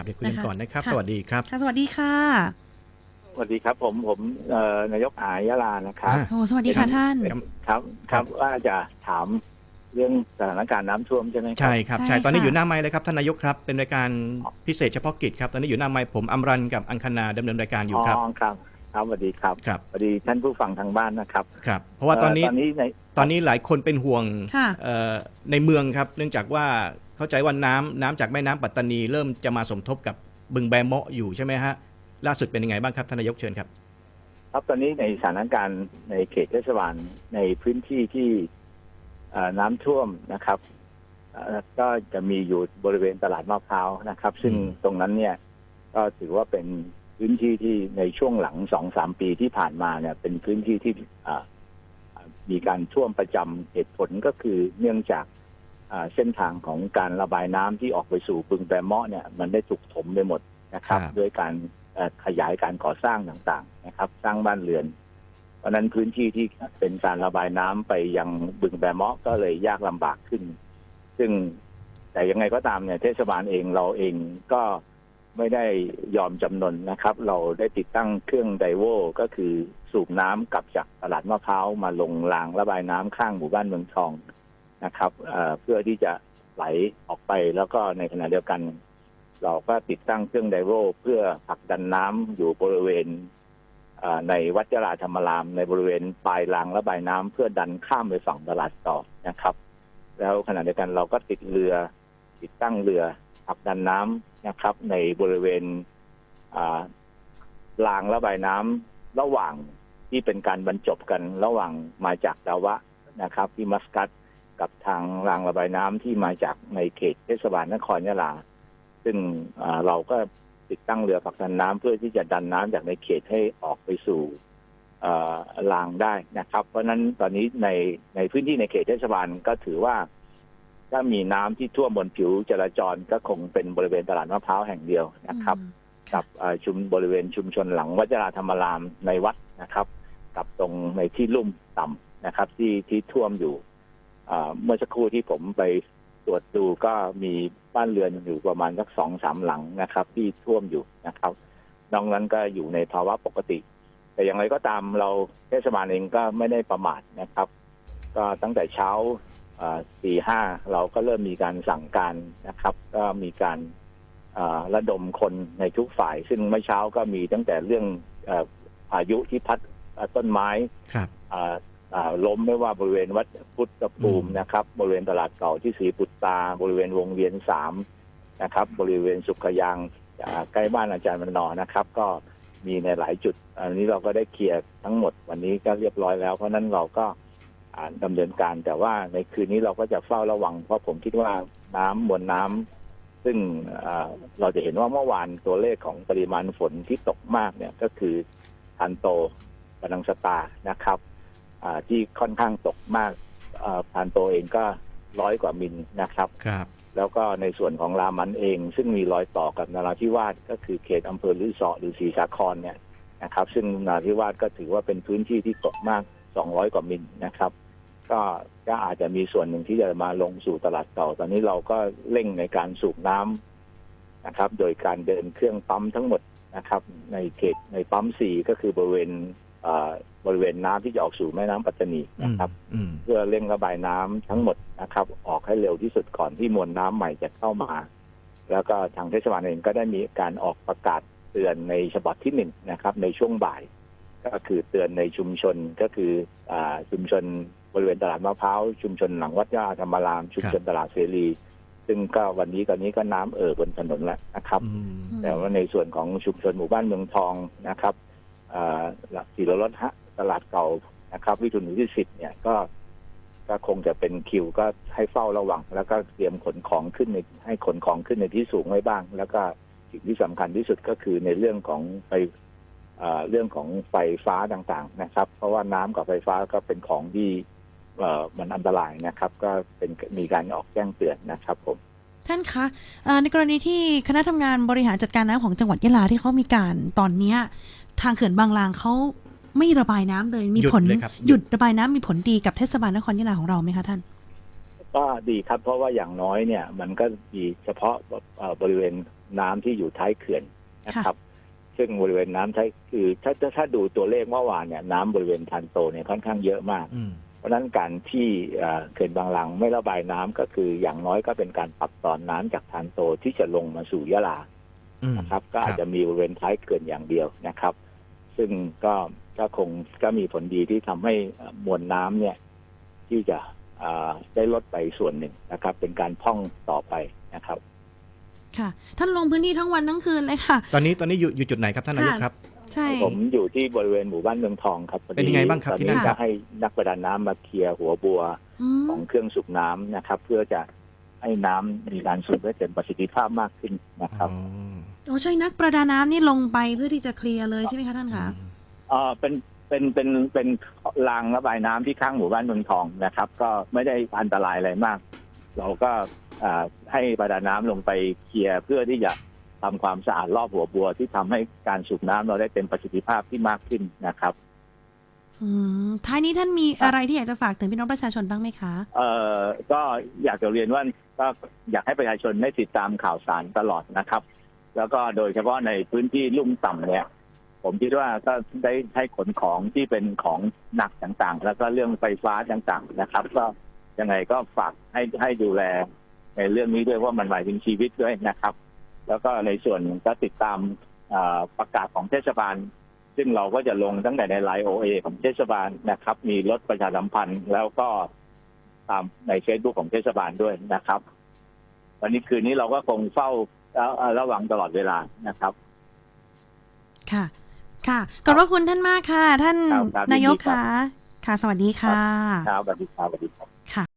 ครับเดี๋ยวคุยกันนะคะก่อนนะครับค่ะสวัสดีครับค่ะสวัสดีค่ะสวัสดีครับ ผมผมเอ่อนายกอายะลานะครับอ่าโอ้สวัสดีค่ะท่านครับครับครับว่าจะถามเรื่องสถานการณ์น้ำท่วมใช่ไหมครับใช่ครับใช่ใช่ตอนนี้ค่ะอยู่หน้าไม้เลยครับท่านนายกครับเป็นรายการพิเศษเฉพาะกิจครับตอนนี้อยู่หน้าไม้ผมอมรันกับอังคณาดำเนินรายการอยู่ครับอ๋อครับ ครับสวัสดีครับครับสวัสดีท่านผู้ฟังทางบ้านนะครับครับเพราะว่าตอนนี้เตอนนี้ในตอนนี้หลายคนเป็นห่วงค่ะเอ่อในเมืองครับ เนื่องจากว่าเข้าใจว่าน้ำน้ำจากแม่น้ำปัตตานี เริ่มจะมาสมทบกับบึงแบเมาะอยู่ใช่ไหมฮะล่าสุดเป็นยังไงบ้างครับท่านนายกเชิญครับ ครับตอนนี้ในสถานการณ์ในเขตเทศบาลในพื้นที่ที่เอ่อน้ำท่วมนะครับเอ่อก็จะมีอยู่บริเวณตลาดมะพร้าวนะครับ ซึ่งอืมตรงนั้นเนี่ยก็ถือว่าเป็น พื้นที่ที่ในช่วงหลังสองสามปีที่ผ่านมาเนี่ย เป็นพื้นที่ที่อ่าอ่ามีการท่วมประจำเหตุผลก็คือเนื่องจากอ่าเส้นทางของการระบายน้ำที่ออกไปสู่บึงแบเมาะเนี่ยมันได้ถูกถมไปหมดนะครับครับด้วยการเอ่อขยายการก่อสร้างต่างๆ นะครับ สร้างบ้านเรือน เพราะฉะนั้นพื้นที่ที่เป็นการระบายน้ำไปยังบึงแบเมาะก็เลยยากลำบากขึ้น ซึ่งแต่ยังไงก็ตามเนี่ยเทศบาลเองเราเองก็ ไม่ได้ยอมจำนนนะครับ เราได้ติดตั้งเครื่องไดโวก็คือสูบน้ำกลับจากตลาดมะพร้าวมาลงรางระบายน้ำข้างหมู่บ้านเมืองทองนะครับเพื่อที่จะไหลออกไปแล้วก็ในขณะเดียวกัน เราก็ติดตั้งเครื่องไดโวเพื่อผลักดันน้ำอยู่บริเวณในวัดยราธรรมราม ในบริเวณปลายรางระบายน้ำเพื่อดันข้ามไปฝั่งตลาดต่อนะครับ แล้วขณะเดียวกันเราก็ติดเรือติดตั้งเรือ ผลักดันน้ำนะครับ ในบริเวณรางระบายน้ำระหว่างที่เป็นการบรรจบกันระหว่างมาจากดาวะนะครับ ที่มัสกัตกับทางรางระบายน้ำที่มาจากในเขตเทศบาลนครยะลา ซึ่งเราก็ติดตั้งเรือผลักดันน้ำเพื่อที่จะดันน้ำจากในเขตให้ออกไปสู่รางได้นะครับ เพราะฉะนั้นตอนนี้ในในพื้นที่ในเขตเทศบาลก็ถือว่า ถ้ามีน้ำที่ท่วมบนผิวจราจรก็คงเป็นบริเวณตลาดมะพร้าวแห่งเดียวนะครับอืมกับเอ่อชุมบริเวณชุมชนหลังวัจราธรรมรามในวัดนะครับ กับตรงในที่ลุ่มต่ำนะครับ ที่ที่ท่วมอยู่อ่าเมื่อสักครู่ที่ผมไปตรวจดูก็มีบ้านเรือนอยู่ประมาณสักสองสามหลังนะครับ ที่ท่วมอยู่นะครับนอกนั้นก็อยู่ในภาวะปกติ แต่อย่างไรก็ตามเราเทศบาลเองก็ไม่ได้ประมาทนะครับ ก็ตั้งแต่เช้า สี่ห้าเราก็เริ่มมีการสั่งการนะครับ ก็มีการอ่าระดมคนในทุกฝ่าย ซึ่งเมื่อเช้าก็มีตั้งแต่เรื่องเออพายุที่พัดเอ่อต้นไม้ครับอ่าอ่าล้มไม่ว่าบริเวณวัดพุทธภูมิอืมนะครับ บริเวณตลาดเก่าที่ศรีปุตตา บริเวณวงเวียนสามนะครับ บริเวณสุขยางอ่าใกล้บ้านอาจารย์มันนอนะครับ ก็มีในหลายจุด อันนี้เราก็ได้เคลียร์ทั้งหมดวันนี้ก็เรียบร้อยแล้ว เพราะฉะนั้นเราก็ อ่าดำเนินการ แต่ว่าในคืนนี้เราก็จะเฝ้าระวัง เพราะผมคิดว่าน้ำมวลน้ำซึ่งเอ่อเราจะเห็นว่าเมื่อวานตัวเลขของปริมาณฝนที่ตกมากเนี่ยก็คือพันโตกำลังสตานะครับอ่าที่ค่อนข้างตกมากเอ่อพันโตเองก็ร้อยกว่ามิลนะครับครับ แล้วก็ในส่วนของรามันเอง ซึ่งมีรอยต่อกับนราธิวาสก็คือเขตอำเภอลือเสอหรือศรีสาครเนี่ยนะครับ ซึ่งนราธิวาสก็ถือว่าเป็นพื้นที่ที่ตกมาก 200 กว่ามิลนะครับ ก็ก็อาจจะมีส่วนหนึ่งที่จะมาลงสู่ตลาดเก่า ตอนนี้เราก็เร่งในการสูบน้ำนะครับ โดยการเดินเครื่องปั๊มทั้งหมดนะครับ ในเขตในปั๊มสี่ก็คือบริเวณเอ่อบริเวณน้ำที่จะออกสู่แม่น้ำปัตตานีอืมนะครับอืมเพื่อเร่งระบายน้ำทั้งหมดนะครับ ออกให้เร็วที่สุดก่อนที่มวลน้ำใหม่จะเข้ามา แล้วก็ทางเทศบาลเองก็ได้มีการออกประกาศเตือนในฉบับที่หนึ่งนะครับ ในช่วงบ่าย ก็คือเตือนในชุมชนก็คืออาชุมชนบริเวณตลาดมะพร้าวชุมชนหลังวัดย่าธรรมราม ชุมชนตลาดเสรี ซึ่งก็วันนี้ตอนนี้ก็น้ำเอ่อบนถนนแล้วนะครับอืมแต่ว่าในส่วนของชุมชนหมู่บ้านเมืองทองนะครับอ่าหลักสี่รถฮะตลาดเก่านะครับ วิถุนที่สิบเนี่ยก็ก็คงจะเป็นคิวก็ให้เฝ้าระวัง แล้วก็เตรียมขนของขึ้นในให้ขนของขึ้นในที่สูงไว้บ้าง แล้วก็สิ่งที่สำคัญที่สุดก็คือในเรื่องของไฟอ่า เรื่องของไฟฟ้าต่างๆนะครับ เพราะว่าน้ำกับไฟฟ้าก็เป็นของที่เอ่อมันอันตรายนะครับ ก็เป็นมีการออกแจ้งเตือนนะครับผมท่านคะเอ่อในกรณีที่คณะทำงานบริหารจัดการน้ำของจังหวัดยะลาที่เขามีการตอนเนี้ย ทางเขื่อนบางลางเขาไม่ระบายน้ำเลยมีหยุดผลเลยครับหยุดระบายน้ำมีผลดีกับเทศบาลนครยะลาของเราไหมคะท่านก็ดีครับเพราะว่าอย่างน้อยเนี่ย มันก็มีเฉพาะเอ่อบริเวณน้ำที่อยู่ท้ายเขื่อนนะครับ ซึ่งบริเวณน้ำท้ายคือถ้าถ้าถ้าดูตัวเลขเมื่อวานเนี่ยน้ำบริเวณทันโตเนี่ยค่อนข้างเยอะมากอืมเพราะฉะนั้นการที่เอ่อเขื่อนบางหลังไม่ระบายน้ำก็คืออย่างน้อยก็เป็นการปรับตอนน้ำจากทันโตที่จะลงมาสู่ยะลาอืมนะครับ ก็อาจจะมีบริเวณท้ายเขื่อนอย่างเดียวนะครับ ซึ่งก็ก็คงก็มีผลดีที่ทำให้เอ่อมวลน้ำเนี่ย ที่จะเอ่อได้ลดไปส่วนหนึ่งนะครับ เป็นการพร่องต่อไปนะครับ ค่ะ ท่านลงพื้นที่ทั้งวันทั้งคืนเลยค่ะ ตอนนี้ตอนนี้อยู่อยู่จุดไหนครับท่านนายกค่ะครับ ใช่ ผมอยู่ที่บริเวณหมู่บ้านเมืองทองครับพอดีเป็นยังไงบ้างครับตอนที่นั่นี้นครัก็บให้นักประดาน้ำมาเคลียร์หัวบัวอืมของเครื่องสูบน้ำนะครับ เพื่อจะให้น้ำมีการสูบได้เต็มประสิทธิภาพมากขึ้นนะครับอ๋อโอ้ใช่นักประดาน้ำนี่ลงไปเพื่อที่จะเคลียร์เลยใช่ไหมคะท่านคะเออเป็นเป็นเป็นเป็นรางระบายน้ำที่ข้างหมู่บ้านเมืองทองนะครับ ก็ไม่ได้อันตรายอะไรมาก เราก็อ่า ให้ประดาน้ำลงไปเคลียร์เพื่อที่จะทำความสะอาดรอบหัวบัวที่ทำให้การสูบน้ำเราได้เต็มประสิทธิภาพที่มากขึ้นนะครับอืมท้ายนี้ท่านมีอะไรที่อยากจะฝากถึงพี่น้องประชาชนบ้างไหมคะ เอ่อ ก็อยากจะเรียนว่าก็อยากให้ประชาชนได้ติดตามข่าวสารตลอดนะครับ แล้วก็โดยเฉพาะในพื้นที่ลุ่มต่ำเนี่ย ผมคิดว่าก็ได้ให้ขนของที่เป็นของหนักต่างๆ แล้วก็เรื่องไฟฟ้าต่างๆนะครับ ก็ยังไงก็ฝากให้ให้ดูแล ในเรื่องนี้ด้วยว่ามันหมายถึงชีวิตด้วยนะครับ แล้วก็ในส่วนก็ติดตามเอ่อประกาศของเทศบาล ซึ่งเราก็จะลงตั้งแต่ในไลน์โอเอของเทศบาลนะครับ มีรถประชาสัมพันธ์แล้วก็ตามในเฟซบุ๊กของเทศบาลด้วยนะครับ วันนี้คืนนี้เราก็คงเฝ้าเอ่อระวังตลอดเวลานะครับ ค่ะ ค่ะขอบพระคุณท่านมากค่ะ ท่านครับครับนายกยินดีครับค่ะ ค่ะ สวัสดีค่ะครับสวัสดีครับสวัสดีครับ